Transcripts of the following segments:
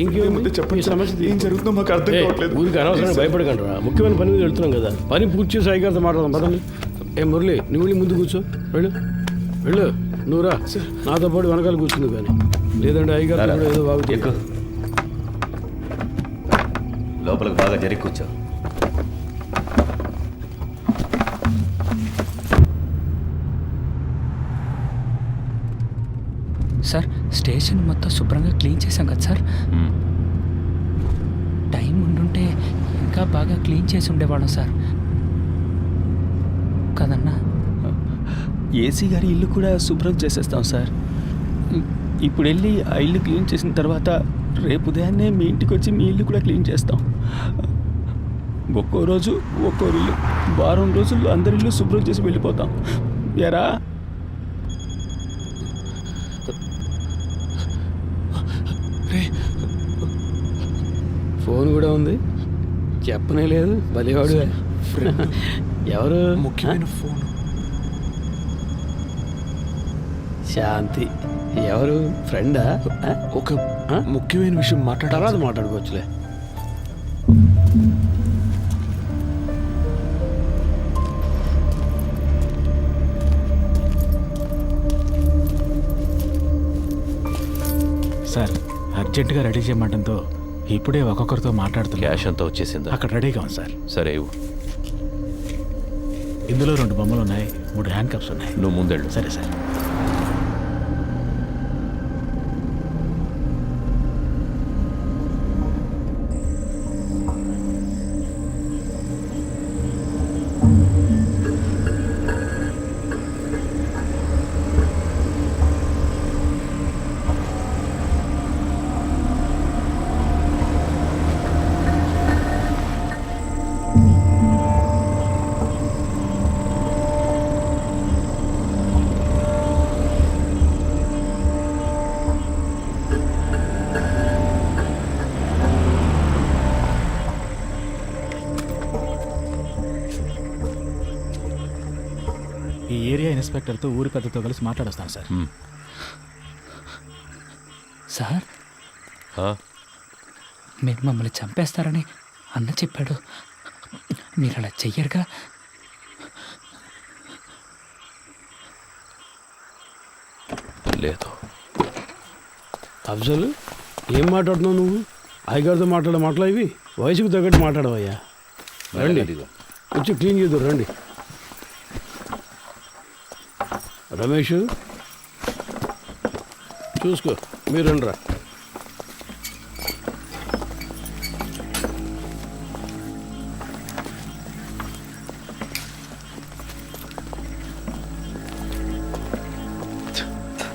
ఇంకేం ముందు చెప్పండి. సమస్య ఏం జరుగుతుందో మాకు అర్థం కావట్లేదు. ఊరికి అనవసరంగా భయపడకండి రా. ముఖ్యమైన పని మీద వెళ్తున్నాం కదా. పని పూర్తి చేసి అయ్యగారితో మాట్లాడదాం. పదండి. ఏ మురళి నువ్వు వెళ్ళి ముందు కూర్చో. వెళ్ళు. వెళ్ళు. నువ్వు రా. నాతో పాటు వెనకాల కూర్చుంది కానీ. లేదంటే అయ్యగారితో కూడా ఏదో బాగుతుంది ఎక్కు. లోపలికి బాగా జరిగి కూర్చో. స్టేషన్ మొత్తం శుభ్రంగా క్లీన్ చేశాం కదా సార్? టైం ఉండుంటే ఇంకా బాగా క్లీన్ చేసి ఉండేవాళ్ళం సార్. కదన్నా? ఏసీ గారి ఇల్లు కూడా శుభ్రం చేసేస్తాం సార్. ఇప్పుడు వెళ్ళి ఆ ఇల్లు క్లీన్ చేసిన తర్వాత రేపు ఉదయాన్నే మీ ఇంటికి వచ్చి మీ ఇల్లు కూడా క్లీన్ చేస్తాం. ఒక్కో రోజు ఒక్కో ఇల్లు వారం రోజుల్లో అందరి ఇల్లు శుభ్రం చేసి వెళ్ళిపోతాం. ఎరా? ఫోన్ కూడా ఉంది. చెప్పనే లేదు. బలివాడు ఎవరు? ముఖ్యమైన ఫోన్. శాంతి. ఎవరు? ఫ్రెండా? ఒక? ముఖ్యమైన విషయం మాట్లాడాలి. తర్వాత మాట్లాడుకోవచ్చులే. సార్ అర్జెంటుగా రెడీ చేయమంటంతో ఇప్పుడే ఒక్కొక్కరితో మాట్లాడుతున్నా క్యాష్ అంతా వచ్చేసిందా? అక్కడ రెడీగా ఉంది సార్. సరే ఇవ్వు. ఇందులో రెండు బొమ్మలు ఉన్నాయి మూడు హ్యాండ్ కప్స్ ఉన్నాయి. నువ్వు ముందెళ్ళు. సరే సార్. ఏరియా ఇన్స్పెక్టర్తో ఊరి పెద్దతో కలిసి మాట్లాడొస్తాను సార్. సార్? మీరు మమ్మల్ని చంపేస్తారని అన్న చెప్పాడు. మీరు అలా చెయ్యరుగా? లేదు. అఫ్జల్ ఏం మాట్లాడుతున్నావు నువ్వు? అయ్యగారితో మాట్లాడే మాటలు ఇవి? వయసుకు తగ్గట్టు మాట్లాడవయ్యా. రండి. వచ్చి క్లీన్ చేద్దాం రండి. రమేష్ చూసుకో మీరు రండి రా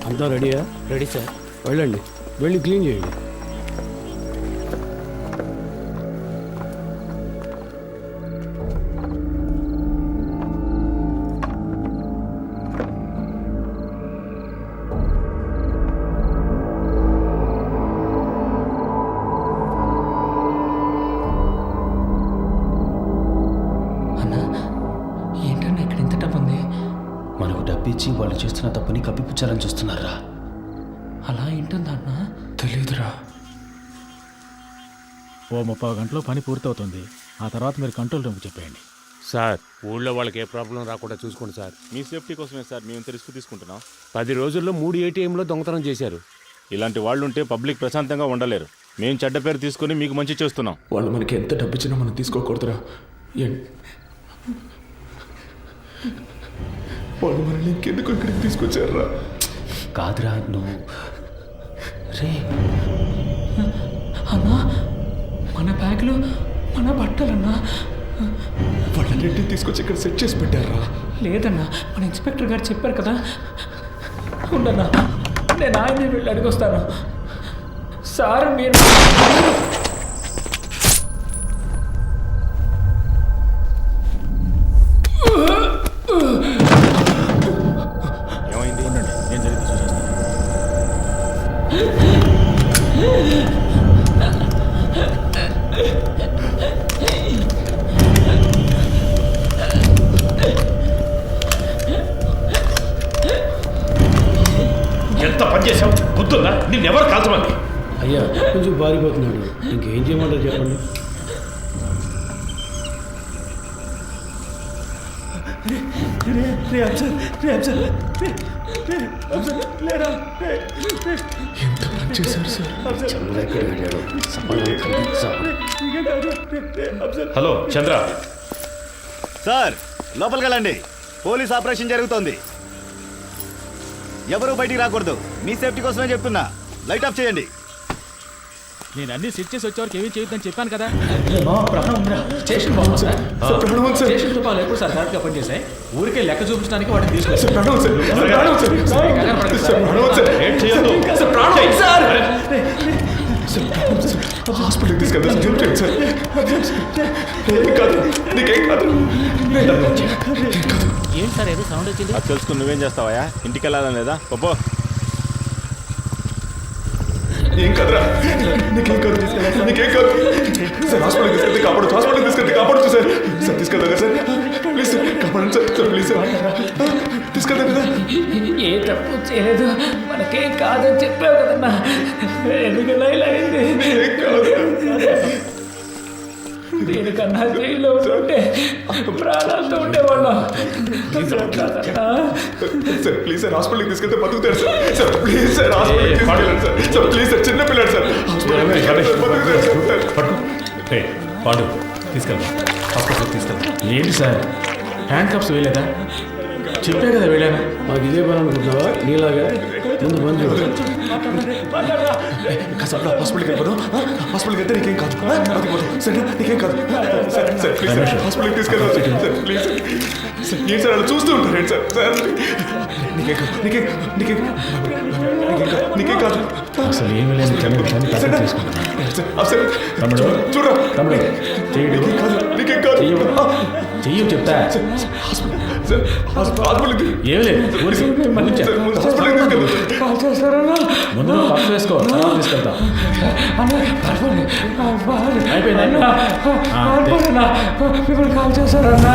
అంతా రెడీయా? Ready sir. వెళ్ళండి వెళ్ళి క్లీన్ చేయండి. అన్నా ఏంటన్నా ఇక్కడ ఇంత డబ్బు ఉంది మనకు డబ్బిచ్చి వాళ్ళు చేస్తున్న తప్పుని కప్పిపుచ్చాలని చూస్తున్నారా? అలా ఏంటుందా అన్నా? తెలియదురా ఓ ముప్పై గంటలో పని పూర్తవుతుంది. ఆ తర్వాత మీరు కంట్రోల్ రూమ్కి చెప్పేయండి. సార్ ఊళ్ళో వాళ్ళకి ఏ ప్రాబ్లం రాకుండా చూసుకోండి సార్. మీ సేఫ్టీ కోసమే సార్ మేము ఇంత రిస్క్ తీసుకుంటున్నాం. పది రోజుల్లో మూడు ఏటీఎంలో దొంగతనం చేశారు. ఇలాంటి వాళ్ళు ఉంటే పబ్లిక్ ప్రశాంతంగా ఉండలేరు. మేము చెడ్డ పేరు తీసుకొని మీకు మంచి చేస్తున్నాం. వాళ్ళు మనకి ఎంత డబ్బు ఇచ్చినా మనం తీసుకోకూడదురా. ఎన్- వాళ్ళు మనల్ని ఇంకెందుకు ఇక్కడికి తీసుకొచ్చారా కాదురా నువ్వు రే. అన్నా మన బ్యాగ్లో మన బట్టలన్నా. వాళ్ళన్నింటినీ తీసుకొచ్చి ఇక్కడ సెట్ చేసి పెట్టారా? లేదన్నా మన ఇన్స్పెక్టర్ గారు చెప్పారు కదా. ఉండన్నా నేను ఆయన్ని వెళ్ళి అడిగొస్తాను. సార్ మీరు గుర్తుందా నిన్నెవరు కాల్చమంది అయ్యా కొంచెం పారిపోతున్నాడు ఇంకేం చేయమంటారు చెప్పండి ఎంత పని చేశారు సార్ హలో చంద్ర సార్ లోపలికి వెళ్ళండి పోలీస్ ఆపరేషన్ జరుగుతోంది ఎవరు బయటికి రాకూడదు మీ సేఫ్టీ కోసమే చెప్తున్నా లైట్ ఆఫ్ చేయండి. నేను అన్ని సెట్ చేసి వచ్చేవరకు ఏమీ చేయొద్దని చెప్పాను కదా. స్టేషన్ బాగుంది sir. Sir Pranavam sir. Station రూపాయలు ఎప్పుడు సార్ కరెక్ట్గా పనిచేసాయి ఊరికే లెక్క చూపించడానికి వాటిని తీసుకొచ్చారు సార్. హాస్పిటల్కి చేయండి ఏం కాదు. నీకేం కాదు. ఏంటి సార్ ఏదో సౌండ్ వచ్చింది? అది తెలుసుకుని నువ్వేం చేస్తావా ఇంటికి వెళ్ళాలని లేదా? పప్పో ఏం కాదురా? నీకేం కాదు నీకేం కాదు. సార్ హాస్పిటల్కి తీసుకెళ్తే కాపాడు హాస్పిటల్కి తీసుకెళ్తే కాపాడచ్చు సార్ సార్ తీసుకెళ్తా సార్. ప్లీజ్ సార్ కాపాడండి సార్ సార్ ప్లీజ్ సార్. తీసుకెళ్తా కదా. ఏ తప్పు చేయలేదు. మనకేం కాదని చెప్పావు కదన్నా ఎందుకలా ఇలా అయింది. కాదు. దీనికన్నా జైల్లో ఉంటే ప్రాణాలతో ఉండేవాళ్ళం. సార్ ప్లీజ్ సార్ హాస్పిటల్కి తీసుకెళ్తే బతుకుతారు సార్ సార్ ప్లీజ్ సార్ హాస్పిటల్కి తీసుకెళ్ళండి సార్ సార్ ప్లీజ్ సార్ చిన్న పిల్లాడు సార్ తీసుకెళ్ళండి పాండు తీసుకెళ్తా హాస్పిటల్కి తీసుకెళ్తా ఏంటి సార్ హ్యాండ్ కప్స్ వేయలేదా? చెప్పే కదా వెళ్ళాను. మాకు ఇదే పని అనుకుంటున్నావా? నీలాగా ముందు చూడు కాసేపు హాస్పిటల్కి వెళ్ళిపోదాం. హాస్పిటల్కి వెళ్తే నీకేం కాదు. సరే నీకేం కాదు. సార్ సార్ ప్లీజ్ సార్ హాస్పిటల్కి తీసుకెళ్దాం. సార్ ప్లీజ్ సార్ ఏంటి సార్ అలా చూస్తూ ఉంటారు. ఏంటి సార్ సార్ నీకేం కాదు. నీకేం నీకేం నీకేం కాదు. అసలు ఏమీ లేదు చెయ్యి చెప్తా. ఏం లేదు ముందు కప్స్ వేసుకో తీసుకెళ్తాం అయిపోయింది. మిమ్మల్ని కాల్ చేస్తారన్నా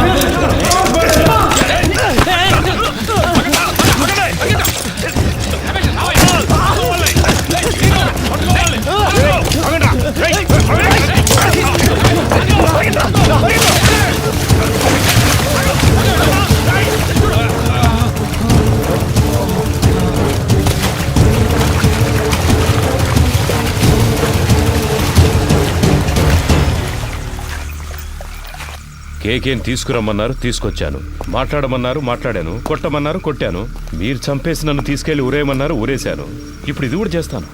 కేకేం తీసుకురమ్మన్నారు తీసుకొచ్చాను. మాట్లాడమన్నారు మాట్లాడాను. కొట్టమన్నారు కొట్టాను. మీరు చంపేసి నన్ను తీసుకెళ్ళి ఊరేయమన్నారు ఊరేశాను. ఇప్పుడు ఇది కూడా చేస్తాను.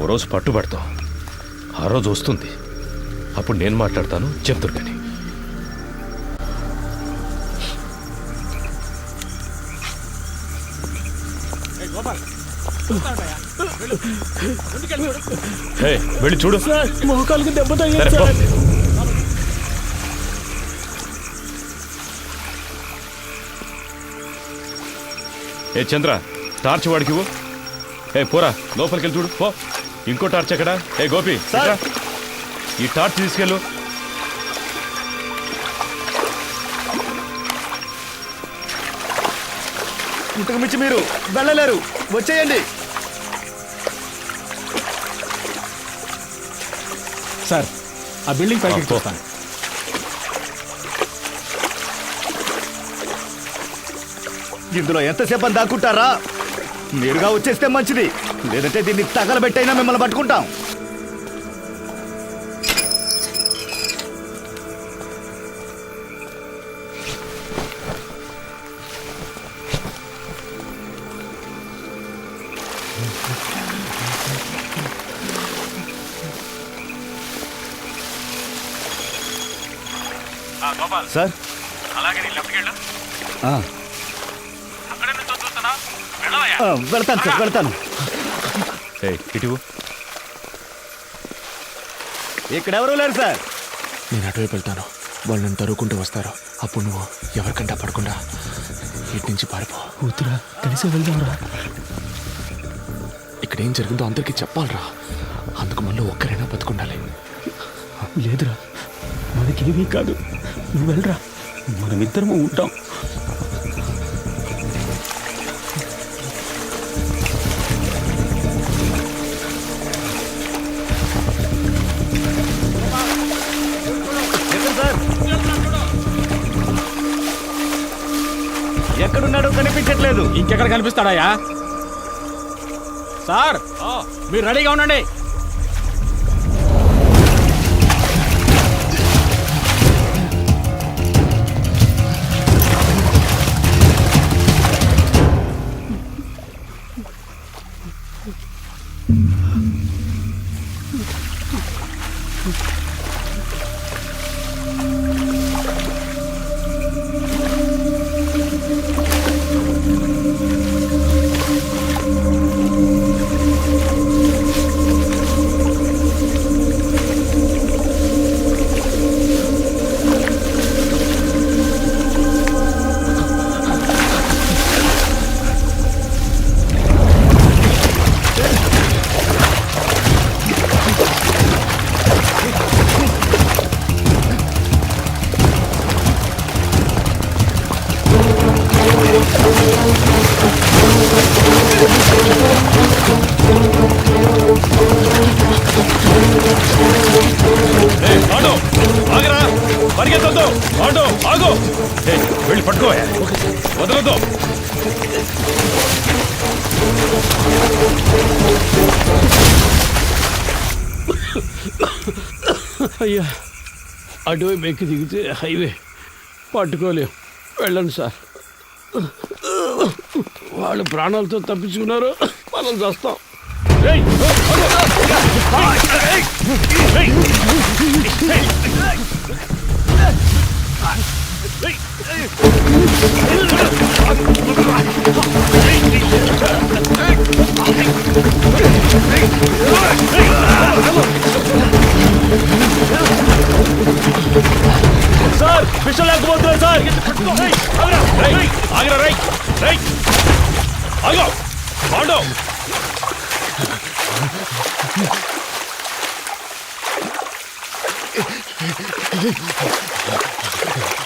ఓ రోజు పట్టుబడతాం. ఆ రోజు వస్తుంది. అప్పుడు నేను మాట్లాడతాను చెప్తురు కానీ. ఏయ్, వెళ్ళి చూడు. మోకాలకు దెబ్బ ఏ చంద్ర టార్చ్ వాడికి ఇవ్వు ఏ పోరా లోపలికి వెళ్ళి చూడు పో. ఇంకో టార్చ్ ఎక్కడ? ఏ గోపి. ఈ టార్చ్ తీసుకెళ్ళు. ఇంతకు మించి మీరు వెళ్ళలేరు. వచ్చేయండి. సార్ ఆ బిల్డింగ్ పైకి. చూస్తాను ఇందులో ఎంతసేపు దాక్కుంటారా? మీరుగా వచ్చేస్తే మంచిది. లేదంటే దీన్ని తగలబెట్టైనా మిమ్మల్ని పట్టుకుంటాం. సార్? ఆ. ఆ, వెళ్తాను సార్ వెళ్తాను. ఏ ఇటు ఇక్కడెవరూ లేరు సార్? నేను అటువైపు వెళ్తాను. వాళ్ళు నన్ను తరువుకుంటూ వస్తారు. అప్పుడు నువ్వు ఎవరికంటా పడకుండా ఇటు నుంచి పారిపో. కూతురా కలిసి వెళ్దాంరా. ఇక్కడ ఏం జరిగిందో అందరికీ చెప్పాలరా. అందుకు మళ్ళీ ఒక్కరైనా బతుకుండాలి. లేదురా మనకేమీ కాదు. నువ్వు వెళ్ళరా. మనమిద్దరము ఉంటాం. ఇంకెక్కడ కనిపిస్తాడాయా సార్ మీరు రెడీగా ఉండండి. వదలొద్దు అయ్యా అటువైపు ఎక్కి దిగితే హైవే పట్టుకోలేం వెళ్ళండి సార్ వాళ్ళు ప్రాణాలతో తప్పించుకున్నారు మనం చేస్తాం సార్ విషయం లేకపోతున్నారు సార్. రేయ్, ఆగరా. రై రై ఆగో. పాండు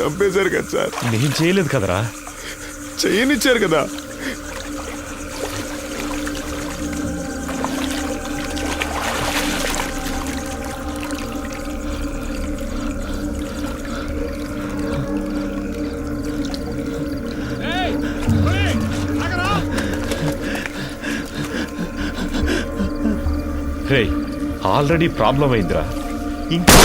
చంపేశారు కదా సార్. నేను చేయలేదు కదరా? చేయనిచ్చారు కదా. ఆల్రెడీ ప్రాబ్లం అయిందిరా. ఇంకా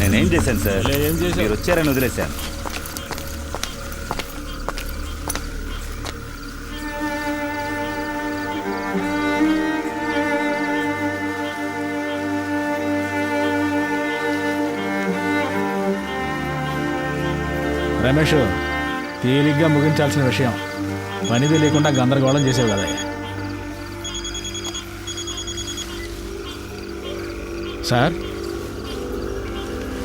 నేనేం చేశాను సార్? మీరు వచ్చారని వదిలేశాను. రమేష్ తేలిగ్గా ముగించాల్సిన విషయం. పనిది లేకుండా గందరగోళం చేసేవి కదా. సార్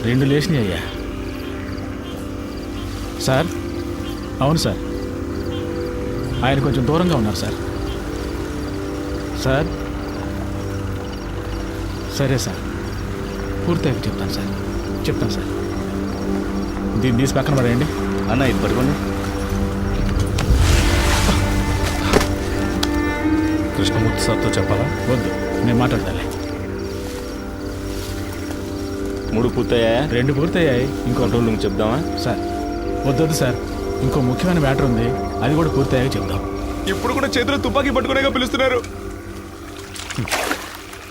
రెండు లేచినాయి అయ్యా. సార్ అవును సార్. ఆయన కొంచెం దూరంగా ఉన్నారు సార్. సార్ సరే సార్. పూర్తయ్యాక చెప్తాను సార్. చెప్తాను సార్. దీన్ని తీసి పక్కన పడేయండి. అన్న ఇది పట్టుకోండి. కృష్ణమూర్తి సార్తో చెప్పాలా? వద్దు నేను మాట్లాడతాలే. మూడు పూర్తయ్యా రెండు పూర్తయ్యాయి. ఇంకో రూమ్ చెప్దామా? సార్ వద్దొద్దు సార్. ఇంకో ముఖ్యమైన మ్యాటర్ ఉంది. అది కూడా పూర్తయ్యాక చెప్దాం. ఇప్పుడు కూడా చేతిలో తుపాకీ పట్టుకునేగా పిలుస్తున్నారు.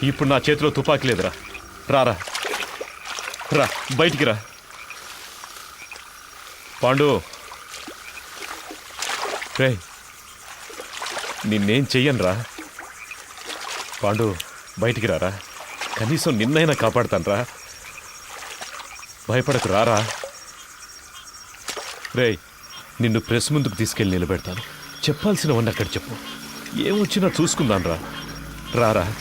ఇప్పుడు నా చేతిలో తుపాకీ లేదురా. రారా. రా బయటికి రా. పాండు. రే నిన్నేం చెయ్యను రా పాండు బయటికి రారా? కనీసం నిన్నైనా కాపాడతానరా? భయపడకు రారా? రేయ్ నిన్ను ప్రెస్ ముందుకు తీసుకెళ్ళి నిలబెడతాను. చెప్పాల్సినవన్నీ అక్కడ చెప్పు. ఏమొచ్చినా చూసుకుందాన్రా. రారా?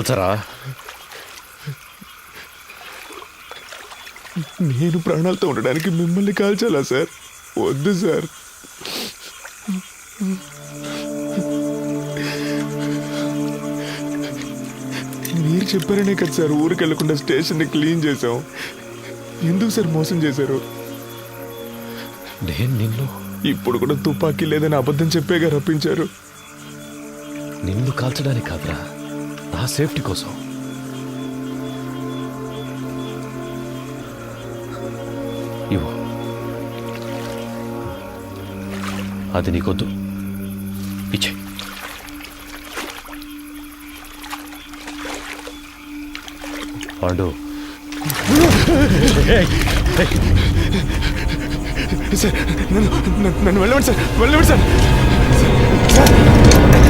కాల్చరా? నేను ప్రాణాలతో ఉండడానికి మిమ్మల్ని కాల్చాలా సార్? వద్దు సార్. మీరు చెప్పారనే కదా సార్. ఊరికి వెళ్ళకుండా స్టేషన్ని క్లీన్ చేసాం ఎందుకు సార్ మోసం చేశారు? నేను నిన్ను ఇప్పుడు కూడా తుపాకీ లేదని అబద్ధం చెప్పేగా రప్పించారు. నిన్ను కాల్చడానికి కాదురా. నా సేఫ్టీ కోసం. ఇవ్వు. అది నీకొద్దు. ఇచ్చే పాండు. సార్ నన్ను నన్ను- నన్ను వెళ్ళమండి సార్ వెళ్ళమండి సార్.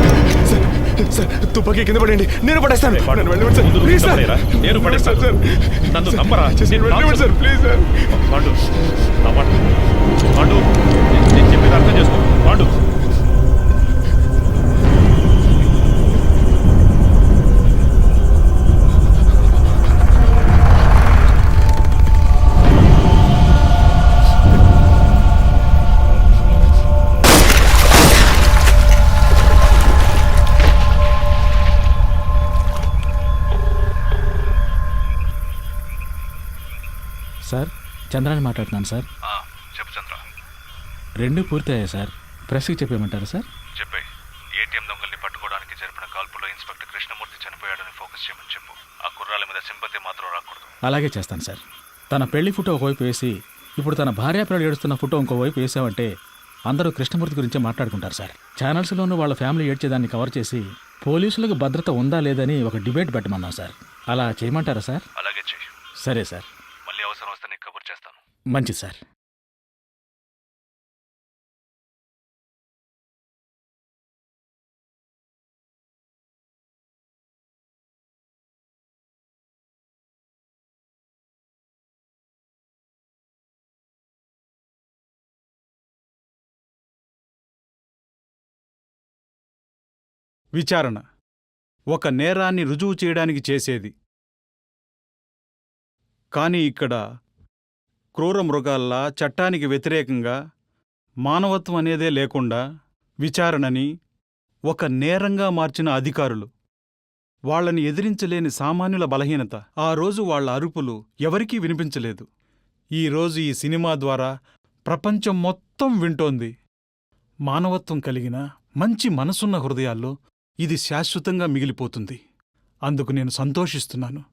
సార్ తుపాకీ కింద పడండి నేను పడేస్తాను. నన్ను వెళ్ళమండి సార్. Please sir? నేను పడేస్తాను. సార్. నన్ను నమ్మరా నేను వెళ్ళమండి సార్. Please sir. పాండు నా మాట పాండు నేను చెప్పేది అర్థం చేసుకో. పాండు. సార్ చంద్రాని మాట్లాడుతున్నాను సార్. చెప్పు చంద్ర. రెండు పూర్తయ్యాయి సార్. ప్రెస్కి చెప్పేయమంటారా సార్? చెప్పే. ఏటీఎం దొంగల్ని పట్టుకోవడానికి జరిపిన కాల్పులో ఇన్స్పెక్టర్ కృష్ణమూర్తి చనిపోయాడని ఫోకస్ చేయమని చెప్పు. ఆ కుర్రాల మీద సింపతి మాత్రం రాకూడదు. అలాగే చేస్తాను సార్. తన పెళ్ళి ఫోటో ఒకవైపు వేసి ఇప్పుడు తన భార్యాపిల్లలు ఏడుస్తున్న ఫోటో ఇంకోవైపు వేసామంటే అందరూ కృష్ణమూర్తి గురించే మాట్లాడుకుంటారు సార్. ఛానల్స్లోనూ వాళ్ళ ఫ్యామిలీ ఏడ్చేదాన్ని కవర్ చేసి పోలీసులకు భద్రత ఉందా లేదని ఒక డిబేట్ పెట్టమన్నాం సార్. అలా చేయమంటారా సార్? అలాగే సరే సార్. మళ్ళీ అవసరం వస్తే మంచిది సార్. విచారణ. ఒక నేరాన్ని రుజువు చేయడానికి చేసేది. కానీ ఇక్కడ క్రూర మృగాల్లా చట్టానికి వ్యతిరేకంగా మానవత్వం అనేదే లేకుండా విచారణని ఒక నేరంగా మార్చిన అధికారులు. వాళ్ళని ఎదిరించలేని సామాన్యుల బలహీనత. ఆ రోజు వాళ్ళ అరుపులు ఎవరికీ వినిపించలేదు. ఈ రోజు ఈ సినిమా ద్వారా ప్రపంచం మొత్తం వింటోంది. మానవత్వం కలిగిన మంచి మనసున్న హృదయాల్లో ఇది శాశ్వతంగా మిగిలిపోతుంది. అందుకు నేను సంతోషిస్తున్నాను.